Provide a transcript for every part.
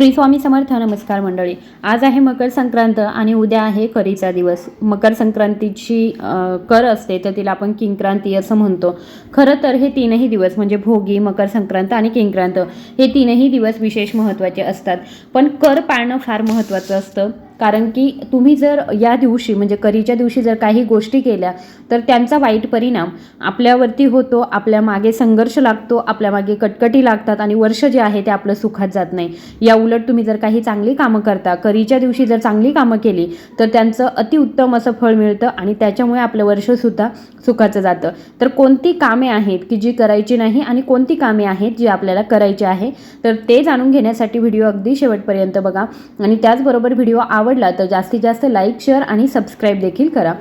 श्री स्वामी समर्थ नमस्कार मंडळी. आज आहे मकर संक्रांत आणि उद्या आहे करीचा दिवस. मकर संक्रांतीची कर असते तर तिला आपण किंक्रांती असं म्हणतो. खरं तर हे तीनही दिवस म्हणजे भोगी मकर संक्रांत आणि किंक्रांत हे तीनही दिवस विशेष महत्त्वाचे असतात. पण कर पाळणं फार महत्त्वाचं असतं. कारण की तुम्ही जर या दिवशी म्हणजे करीच्या दिवशी जर काही गोष्टी केल्या तर त्यांचा वाईट परिणाम आपल्यावरती होतो आपल्या मागे संघर्ष लागतो आपल्या मागे कटकटी लागतात आणि वर्ष जे आहे ते आपलं सुखात जात नाही. या उलट तुम्ही जर काही चांगली कामं करता करीच्या दिवशी जर चांगली कामं केली तर त्यांचं अतिउत्तम असं फळ मिळतं आणि त्याच्यामुळे आपलं वर्षसुद्धा सुखाचं जातं. तर कोणती कामे आहेत की जी करायची नाही आणि कोणती कामे आहेत जी आपल्याला करायची आहे? तर ते जाणून घेण्यासाठी व्हिडिओ अगदी शेवटपर्यंत बघा आणि त्याचबरोबर व्हिडिओ आवडला तर जास्तीत जास्त लाईक शेअर आणि सबस्क्राईब देखील करा.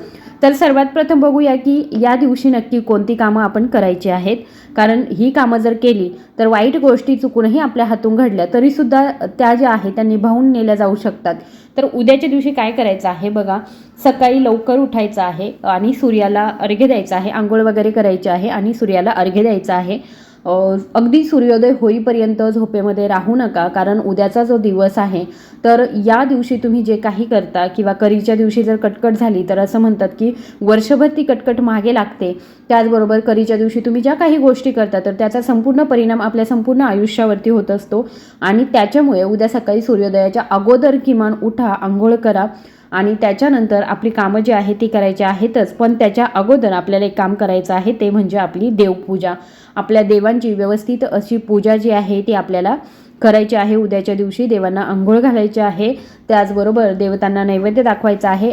तर सर्वात प्रथम बघूया की या दिवशी नक्की कोणती कामं आपण करायची आहेत. कारण ही कामं जर केली तर वाईट गोष्टी चुकूनही आपल्या हातून घडल्या तरीसुद्धा त्या ज्या आहेत त्या निभावून नेल्या जाऊ शकतात. तर उद्याच्या दिवशी काय करायचं आहे बघा. सकाळी लवकर उठायचं आहे आणि सूर्याला अर्घ्य द्यायचं आहे. आंघोळ वगैरे करायची आहे आणि सूर्याला अर्घ्य द्यायचं आहे. अगदी सूर्योदय होईपर्यंत झोपेमध्ये राहू नका कारण उद्याचा जो दिवस आहे तर या दिवशी तुम्ही जे काही करता किंवा करीच्या दिवशी जर कटकट झाली तर असं म्हणतात की वर्षभर ती कटकट मागे लागते. त्याचबरोबर करीच्या दिवशी तुम्ही ज्या काही गोष्टी करता तर त्याचा संपूर्ण परिणाम आपल्या संपूर्ण आयुष्यावरती होत असतो. आणि त्याच्यामुळे उद्या सकाळी सूर्योदयाच्या अगोदर किमान उठा आंघोळ करा. आणि त्याच्यानंतर आपली कामं जी आहे ती करायची आहेतच पण त्याच्या अगोदर आपल्याला एक काम करायचं आहे ते म्हणजे आपली देवपूजा. आपल्या देवांची व्यवस्थित अशी पूजा जी आहे ती आपल्याला करायची आहे. उद्याच्या दिवशी देवांना आंघोळ घालायची आहे. त्याचबरोबर देवतांना नैवेद्य दाखवायचा आहे.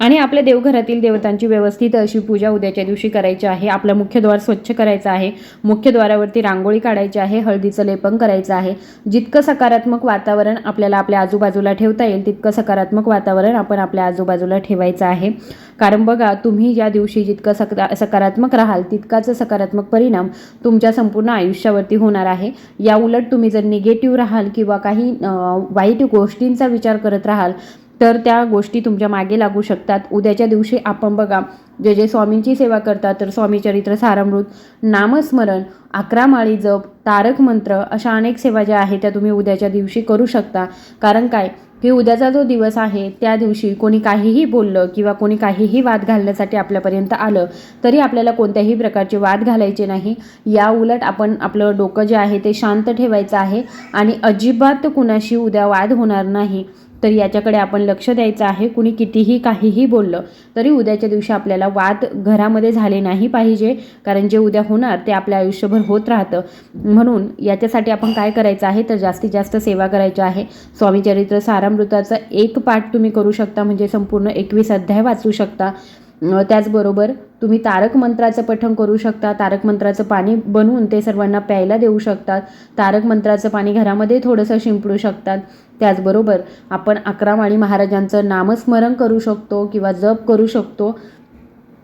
आणि आपल्या देवघरातील देवतांची व्यवस्थित अशी पूजा उद्याच्या दिवशी करायची आहे. आपलं मुख्यद्वार स्वच्छ करायचं आहे. मुख्यद्वारावरती रांगोळी काढायची आहे. हळदीचं लेपन करायचं आहे. जितकं सकारात्मक वातावरण आपल्याला आपल्या आजूबाजूला ठेवता येईल तितकं सकारात्मक वातावरण आपण आपल्या आजूबाजूला ठेवायचं आहे. कारण बघा तुम्ही ज्या दिवशी जितकं सका सकारात्मक राहाल तितकाच सकारात्मक परिणाम तुमच्या संपूर्ण आयुष्यावरती होणार आहे. या उलट तुम्ही जर निगेटिव्ह राहाल किंवा काही वाईट गोष्टींचा विचार करत राहाल तर त्या गोष्टी तुमच्या मागे लागू शकतात. उद्याच्या दिवशी आपण बघा जे जे स्वामींची सेवा करतात तर स्वामी चरित्र सारामृत नामस्मरण अकरा माळी जप तारक मंत्र अशा अनेक सेवा ज्या आहेत त्या तुम्ही उद्याच्या दिवशी करू शकता. कारण काय? की उद्याचा जो दिवस आहे त्या दिवशी कोणी काहीही बोललं किंवा कोणी काहीही वाद घालण्यासाठी आपल्यापर्यंत आलं तरी आपल्याला कोणत्याही प्रकारचे वाद घालायचे नाही. या उलट आपण आपलं डोकं जे आहे ते शांत ठेवायचं आहे आणि अजिबात कुणाशी उद्या वाद होणार नाही. तर याच्याकडे आपण लक्ष द्यायचं आहे. कुणी कितीही काहीही बोललं तरी उद्याच्या दिवशी आपल्याला वाद घरामध्ये झाले नाही पाहिजे. कारण जे उद्या होणार ते आपल्या आयुष्यभर होत राहतं. म्हणून याच्यासाठी आपण काय करायचं आहे? तर जास्तीत जास्त सेवा करायची आहे. स्वामी चरित्र सारामृताचा एक पाठ तुम्ही करू शकता. म्हणजे संपूर्ण एकवीस अध्याय वाचू शकता. त्याचबरोबर तुम्ही तारक मंत्राचं पठण करू शकता. तारक मंत्राचं पाणी बनवून ते सर्वांना प्यायला देऊ शकतात. तारक मंत्राचं पाणी घरामध्ये थोडंसं शिंपडू शकतात. त्याचबरोबर आपण अकरा माळी महाराजांचं नामस्मरण करू शकतो किंवा जप करू शकतो.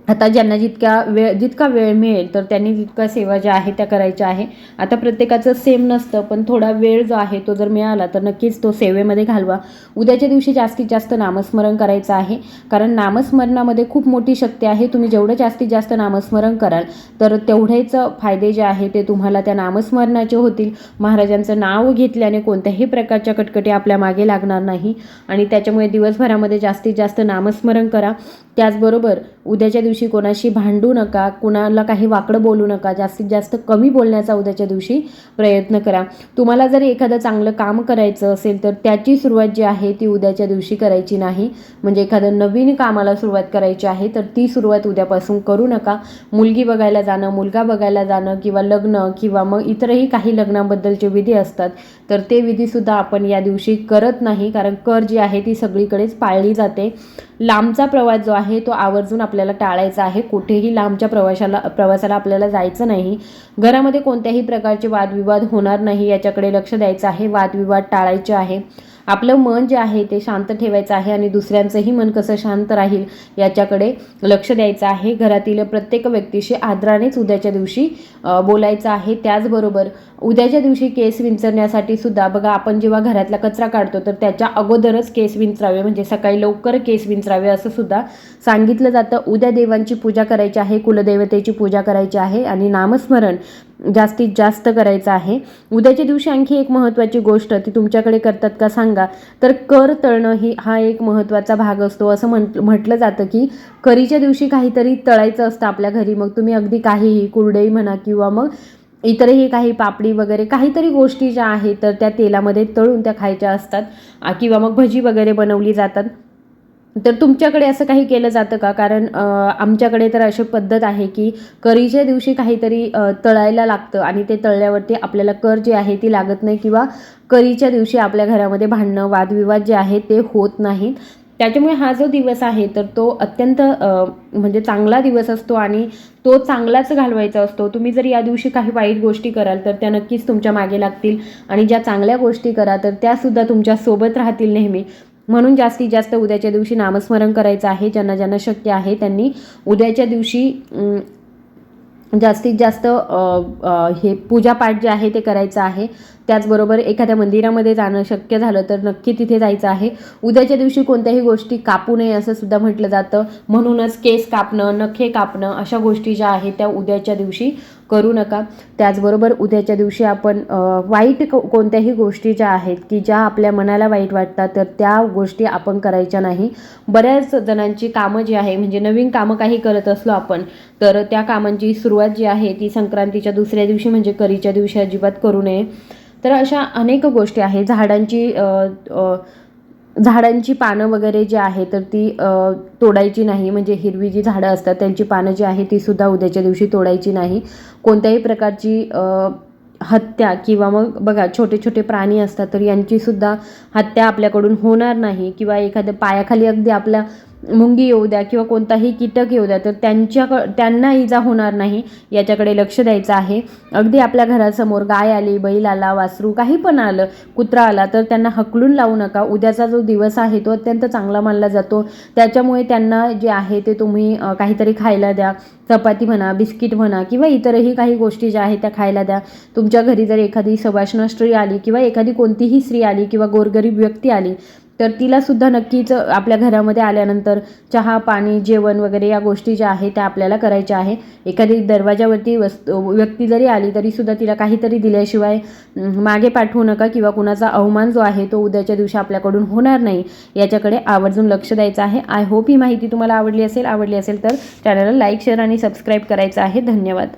आता ज्यांना जितक्या वेळ जितका वेळ मिळेल तर त्यांनी जितका सेवा ज्या आहे त्या करायच्या आहे. आता प्रत्येकाचं सेम नसतं पण थोडा वेळ जो आहे तो जर मिळाला तर नक्कीच तो सेवेमध्ये घालवा. उद्याच्या दिवशी जास्तीत जास्त नामस्मरण करायचं आहे. कारण नामस्मरणामध्ये खूप मोठी शक्ती आहे. तुम्ही जेवढं जास्तीत जास्त नामस्मरण कराल तर तेवढेच फायदे जे आहे ते तुम्हाला त्या नामस्मरणाचे होतील. महाराजांचं नाव घेतल्याने कोणत्याही प्रकारच्या कटकटी आपल्या मागे लागणार नाही. आणि त्याच्यामुळे दिवसभरामध्ये जास्तीत जास्त नामस्मरण करा. त्याचबरोबर उद्याच्या दिवशी कोणाशी भांडू नका कुणाला काही वाकडं बोलू नका जास्तीत जास्त कमी बोलण्याचा उद्याच्या दिवशी प्रयत्न करा. तुम्हाला जर एखादं चांगलं काम करायचं असेल तर त्याची सुरुवात जी आहे ती उद्याच्या दिवशी करायची नाही. म्हणजे एखादं नवीन कामाला सुरुवात करायची आहे तर ती सुरुवात उद्यापासून करू नका. मुलगी बघायला जाणं मुलगा बघायला जाणं किंवा लग्न किंवा मग इतरही काही लग्नाबद्दलचे विधी असतात तर ते विधीसुद्धा आपण या दिवशी करत नाही कारण कर जी आहे ती सगळीकडेच पाळली जाते. लांबचा प्रवास जो आहे तो आवर्जून आपल्याला टाळायचा आहे. कुठेही लांबच्या प्रवाशाला प्रवासाला आपल्याला जायचं नाही. घरामध्ये कोणत्याही प्रकारचे वादविवाद होणार नाही याच्याकडे लक्ष द्यायचं आहे. वादविवाद टाळायचे आहे. आपलं मन जे आहे ते शांत ठेवायचं आहे आणि दुसऱ्यांचंही मन कसं शांत राहील याच्याकडे लक्ष द्यायचं आहे. घरातील प्रत्येक व्यक्तीशी आदरानेच उद्याच्या दिवशी बोलायचं आहे. त्याचबरोबर उद्याच्या दिवशी केस विंचरण्यासाठी सुद्धा बघा आपण जेव्हा घरातला कचरा काढतो तर त्याच्या अगोदरच केस विंचरावे. म्हणजे सकाळी लवकर केस विंचरावे असं सुद्धा सांगितलं जातं. उद्या देवांची पूजा करायची आहे कुलदेवतेची पूजा करायची आहे आणि नामस्मरण जास्तीत जास्त करायचा आहे. उद्याच्या दिवशी आणखी एक महत्त्वाची गोष्ट ती तुमच्याकडे करतात का सांगा. तर कर तळणं ही हा एक महत्त्वाचा भाग असतो. असं म्हट म्हटलं जातं की करीच्या दिवशी काहीतरी तळायचं असतं आपल्या घरी. मग तुम्ही अगदी काहीही कुरडई म्हणा किंवा मग इतरही काही पापडी वगैरे काहीतरी गोष्टी ज्या आहेत तर त्या तेलामध्ये तळून त्या खायच्या असतात. किंवा मग भजी वगैरे बनवली जातात. तर तुमच्याकडे असं काही केलं जातं का? कारण आमच्याकडे तर अशी पद्धत आहे की करीच्या दिवशी काहीतरी तळायला लागतं आणि ते तळल्यावरती आपल्याला कर जे आहे ती लागत नाही किंवा करीच्या दिवशी आपल्या घरामध्ये भांडणं वादविवाद जे आहे ते होत नाहीत. त्याच्यामुळे हा जो दिवस आहे तर तो अत्यंत म्हणजे चांगला दिवस असतो आणि तो चांगलाच घालवायचा असतो. तुम्ही जर या दिवशी काही वाईट गोष्टी कराल तर त्या नक्कीच तुमच्या मागे लागतील आणि ज्या चांगल्या गोष्टी करा तर त्यासुद्धा तुमच्यासोबत राहतील नेहमी. म्हणून जास्तीत जास्त उद्याच्या दिवशी नामस्मरण करायचं आहे. ज्यांना ज्यांना शक्य आहे त्यांनी उद्याच्या दिवशी जास्तीत जास्त हे पूजापाठ जे आहे ते करायचं आहे. त्याचबरोबर एखाद्या मंदिरामध्ये जाणं शक्य झालं तर नक्की तिथे जायचं आहे. उद्याच्या दिवशी कोणत्याही गोष्टी कापू नये असं सुद्धा म्हटलं जातं. म्हणूनच केस कापणं नखे कापणं अशा गोष्टी ज्या आहेत त्या उद्याच्या दिवशी करू नका. त्याचबरोबर उद्याच्या दिवशी आपण वाईट कोणत्याही गोष्टी ज्या आहेत की ज्या आपल्या मनाला वाईट वाटतात तर त्या गोष्टी आपण करायच्या नाही. बऱ्याच जणांची कामं जी आहे म्हणजे नवीन कामं काही करत असलो आपण तर त्या कामांची सुरुवात जी आहे ती संक्रांतीच्या दुसऱ्या दिवशी म्हणजे करीच्या दिवशी अजिबात करू नये. तर अशा अनेक गोष्टी आहेत. झाडांची झाडांची पानं वगैरे जी आहे तर ती तोडायची नाही. म्हणजे हिरवी जी झाडं असतात त्यांची पानं जी आहे ती सुद्धा उद्याच्या दिवशी तोडायची नाही. कोणत्याही प्रकारची हत्या किंवा मग बघा छोटे छोटे प्राणी असतात तर यांची सुद्धा हत्या आपल्याकडून होणार नाही. किंवा एखाद्या पायाखाली अगदी आपल्या मुंगी येऊ द्या किंवा कोणताही कीटक येऊ द्या तर त्यांच्या त्यांना इजा होणार नाही याच्याकडे लक्ष द्यायचं आहे. अगदी आपल्या घरासमोर गाय आली बैल आला वासरू काही पण आलं कुत्रा आला तर त्यांना हकलून लावू नका. उद्याचा जो दिवस आहे तो अत्यंत चांगला मानला जातो. त्याच्यामुळे त्यांना जे आहे ते तुम्ही काहीतरी खायला द्या. चपाती म्हणा बिस्किट म्हणा किंवा इतरही काही गोष्टी ज्या आहेत त्या खायला द्या. तुमच्या घरी जर एखादी सवाष्ण स्त्री आली किंवा एखादी कोणतीही स्त्री आली किंवा गोरगरीब व्यक्ती आली तर तिलासुद्धा नक्कीच आपल्या घरामध्ये आल्यानंतर चहा पाणी जेवण वगैरे या गोष्टी ज्या आहेत त्या आपल्याला करायच्या आहे. एखादी दरवाजावरती वस्तू व्यक्ती जरी आली तरीसुद्धा तिला काहीतरी दिल्याशिवाय मागे पाठवू नका किंवा कुणाचा अवमान जो आहे तो उद्याच्या दिवशी आपल्याकडून होणार नाही. याच्याकडे आवर्जून लक्ष द्यायचं आहे. आय होप ही माहिती तुम्हाला आवडली असेल आवडली असेल तर चॅनलला लाईक शेअर आणि सबस्क्राईब करायचं आहे. धन्यवाद.